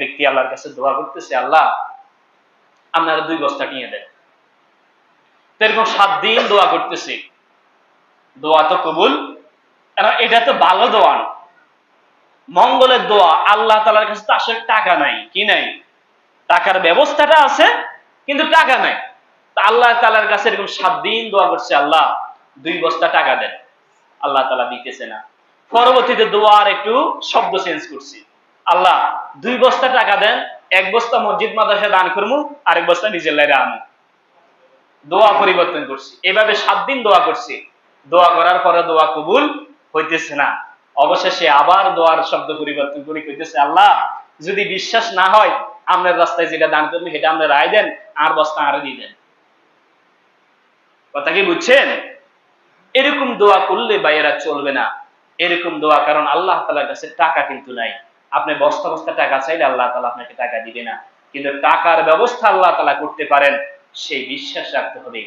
ব্যক্তি আল্লাহর কাছে দোয়া করতেছে, আল্লাহ, আপনারা দুই বস্তা নিয়ে দেন। তো এরকম সাত দিন দোয়া করতেছে। দোয়া তো কবুল এটা তো ভালো দোয়া মঙ্গলের দোয়া, আল্লাহ তালার কাছে তো আসলে টাকা নাই, কি নাই? টাকার ব্যবস্থাটা আছে, কিন্তু টাকা নাই। তা আল্লাহ তালার কাছে এরকম সাত দিন দোয়া করছে, আল্লাহ, দুই বস্তা টাকা দেন। আল্লাহ তালা দিতেছে না। পরবর্তীতে দোয়ার একটু শব্দ চেঞ্জ করছি। আল্লাহ, দুই বস্তা টাকা দেন, এক বস্তা মসজিদ মাদ্রাসা দান করব আরেক বস্তা নিজের লাইরে আনো দোয়া পরিবর্তন করছি। এভাবে সাত দিন দোয়া করছি। দোয়া করার পরে দোয়া কবুল হইতেছে না। অবশেষে আবার দোয়ার শব্দ পরিবর্তন করে, কইতেছে, আল্লাহ, যদি বিশ্বাস না হয় আপনার রাস্তায় যেটা দান করবেন সেটা আমরা রায় দেন, আর বস্তা আরও দিয়ে দেন। কথা কি বুঝছেন? এরকম দোয়া করলে বাইরা চলবে না। এরকম দোয়া কারণ আল্লাহ তালার কাছে টাকা কিন্তু নাই। আপনি বস্তা বস্তা টাকা চাইলে আল্লাহ তালা আপনাকে টাকা দিবে না। কিন্তু টাকার ব্যবস্থা আল্লাহ তালা করতে পারেন, সেই বিশ্বাস রাখতে হবে।